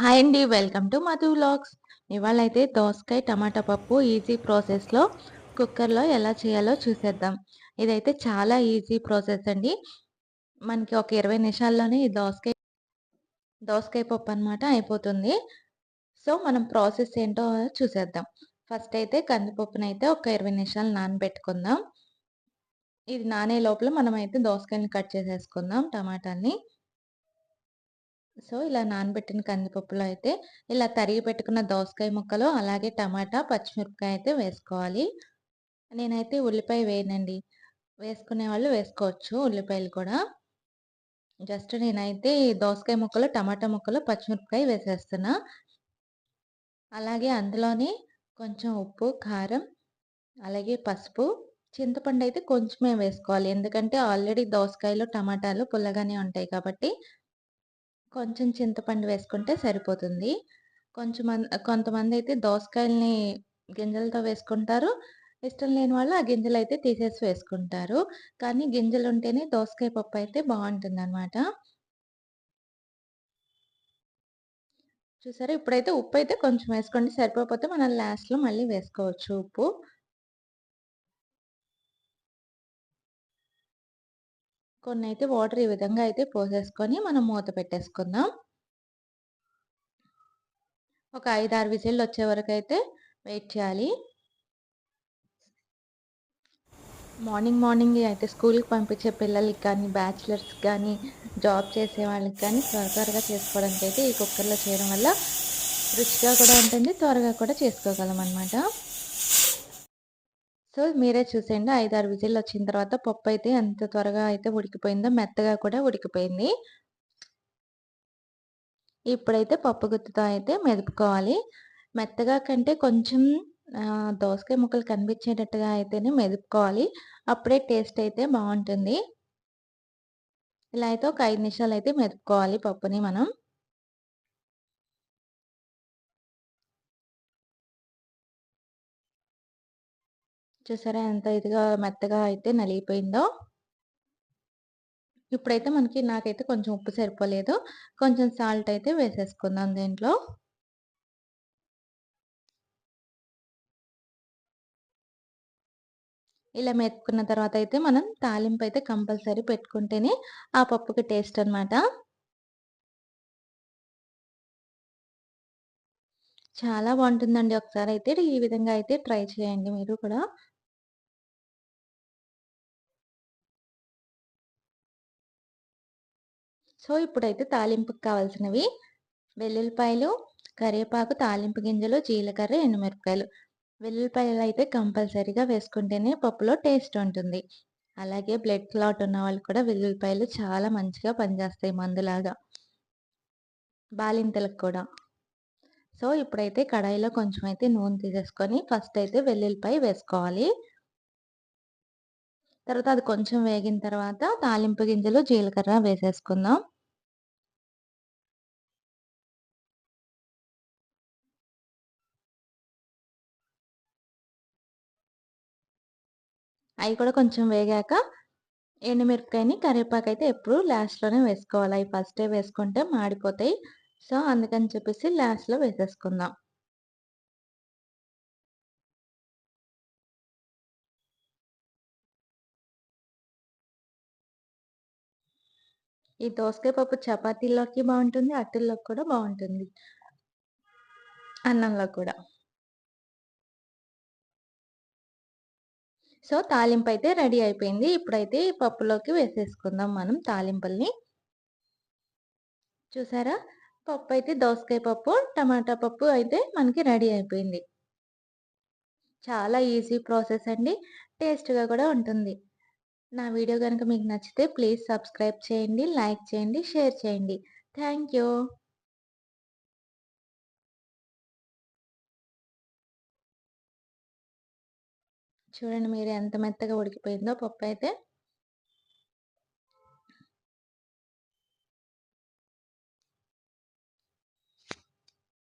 Hi అండి welcome to Madhu vlogs. ఇవాళ అయితే దోసకాయ టమాటా పప్పు ఈజీ ప్రాసెస్లో కుక్కర్లో ఎలా చేయాలో చూసేద్దాం. ఇదైతే చాలా ఈజీ ప్రాసెస్ అండి. మనకి ఒక ఇరవై నిమిషాల్లోనే ఈ దోసకాయ దోసకాయ పప్పు అనమాట అయిపోతుంది. సో మనం ప్రాసెస్ ఏంటో చూసేద్దాం. ఫస్ట్ అయితే కందిపప్పునైతే అయితే ఒక ఇరవై నిమిషాలు నానబెట్టుకుందాం. ఇది నానే లోపల మనమైతే దోసకాయని కట్ చేసేసుకుందాం టమాటాని సో ఇలా నానబెట్టిన కందిపప్పులో అయితే ఇలా తరిగి పెట్టుకున్న దోసకాయ ముక్కలు అలాగే టమాటా పచ్చిమిరపకాయ అయితే వేసుకోవాలి. నేనైతే ఉల్లిపాయ వేయనండి. వేసుకునే వాళ్ళు వేసుకోవచ్చు ఉల్లిపాయలు కూడా. జస్ట్ నేనైతే దోసకాయ ముక్కలు టమాటా ముక్కలు పచ్చిమిరపకాయ వేసేస్తున్నా. అలాగే అందులోనే కొంచెం ఉప్పు కారం అలాగే పసుపు చింతపండు అయితే కొంచెమే వేసుకోవాలి. ఎందుకంటే ఆల్రెడీ దోసకాయలు టమాటాలు పుల్లగానే ఉంటాయి కాబట్టి కొంచెం చింతపండు వేసుకుంటే సరిపోతుంది. కొంచెం కొంతమంది అయితే దోసకాయల్ని గింజలతో వేసుకుంటారు. ఇష్టం లేని వాళ్ళు ఆ గింజలు అయితే తీసేసి వేసుకుంటారు. కానీ గింజలు ఉంటేనే దోసకాయ పప్పు అయితే బాగుంటుంది అనమాట చూసారా? ఇప్పుడైతే ఉప్పు అయితే కొంచెం వేసుకోండి. సరిపోతే మనం లాస్ట్లో మళ్ళీ వేసుకోవచ్చు ఉప్పు. కొన్ని అయితే వాటర్ ఈ విధంగా అయితే పోసేసుకొని మనం మూత పెట్టేసుకుందాం. ఒక ఐదు ఆరు విజిల్లు వచ్చే వరకు అయితే వెయిట్ చేయాలి. మార్నింగ్ మార్నింగ్ అయితే స్కూల్కి పంపించే పిల్లలకి కానీ బ్యాచిలర్స్ కానీ జాబ్ చేసే వాళ్ళకి కానీ త్వర త్వరగా చేసుకోవడానికి అయితే ఈ కుక్కర్లో చేయడం వల్ల రుచిగా కూడా ఉంటుంది త్వరగా కూడా చేసుకోగలం అనమాట సో మీరే చూసేయండి. ఐదారు విజిల్ వచ్చిన తర్వాత పప్పు అయితే ఎంత త్వరగా అయితే ఉడికిపోయిందో మెత్తగా కూడా ఉడికిపోయింది. ఇప్పుడైతే పప్పు గుత్తుతో అయితే మెదుపుకోవాలి. మెత్తగా కంటే కొంచెం దోసకాయ ముక్కలు కనిపించేటట్టుగా అయితేనే మెదుపుకోవాలి. అప్పుడే టేస్ట్ అయితే బాగుంటుంది. ఇలా అయితే ఒక ఐదు నిమిషాలు అయితే మెదుపుకోవాలి పప్పుని మనం. చూసారా ఎంత ఇదిగా మెత్తగా అయితే నలిగిపోయిందో. ఇప్పుడైతే మనకి నాకైతే కొంచెం ఉప్పు సరిపోలేదు. కొంచెం సాల్ట్ అయితే వేసేసుకుందాం దీంట్లో. ఇలా మెత్తుకున్న తర్వాత అయితే మనం తాలింపు అయితే కంపల్సరీ పెట్టుకుంటేనే ఆ పప్పుకి టేస్ట్ అనమాట చాలా బాగుంటుందండి. ఒకసారి అయితే ఈ విధంగా అయితే ట్రై చేయండి మీరు కూడా. సో ఇప్పుడైతే తాలింపుకి కావాల్సినవి వెల్లుల్లిపాయలు కరివేపాకు తాలింపు గింజలు జీలకర్ర ఎండుమిరపకాయలు. వెల్లుల్లిపాయలు అయితే కంపల్సరీగా వేసుకుంటేనే పప్పులో టేస్ట్ ఉంటుంది. అలాగే బ్లడ్ క్లాట్ ఉన్న వాళ్ళు కూడా వెల్లుల్లిపాయలు చాలా మంచిగా పనిచేస్తాయి మందులాగా. బాలింతలకు కూడా. సో ఇప్పుడైతే కడాయిలో కొంచెం అయితే నూనె తీసేసుకొని ఫస్ట్ అయితే వెల్లుల్లిపాయ వేసుకోవాలి. తర్వాత అది కొంచెం వేగిన తర్వాత తాలింపు గింజలు జీలకర్ర వేసేసుకుందాం. అవి కూడా కొంచెం వేగాక ఎండుమిరపకాయని కరివేపాకు అయితే ఎప్పుడు లాస్ట్లోనే వేసుకోవాలి. అవి ఫస్టే వేసుకుంటే మాడిపోతాయి. సో అందుకని చెప్పేసి లాస్ట్లో వేసేసుకుందాం. ఈ దోసకాయ పప్పు చపాతీలోకి బాగుంటుంది అట్టుల్లోకి కూడా బాగుంటుంది అన్నంలో కూడా. సో తాలింపు అయితే రెడీ అయిపోయింది. ఇప్పుడైతే ఈ పప్పులోకి వేసేసుకుందాం మనం తాలింపుల్ని. చూసారా? పప్పు అయితే దోసకాయ పప్పు టమాటా పప్పు అయితే మనకి రెడీ అయిపోయింది. చాలా ఈజీ ప్రాసెస్ అండి. టేస్ట్గా కూడా ఉంటుంది. నా వీడియో కనుక మీకు నచ్చితే ప్లీజ్ సబ్స్క్రైబ్ చేయండి లైక్ చేయండి షేర్ చేయండి. Thank you. చూడండి మీరు ఎంత మెత్తగా ఉడికిపోయిందో పప్పు అయితే.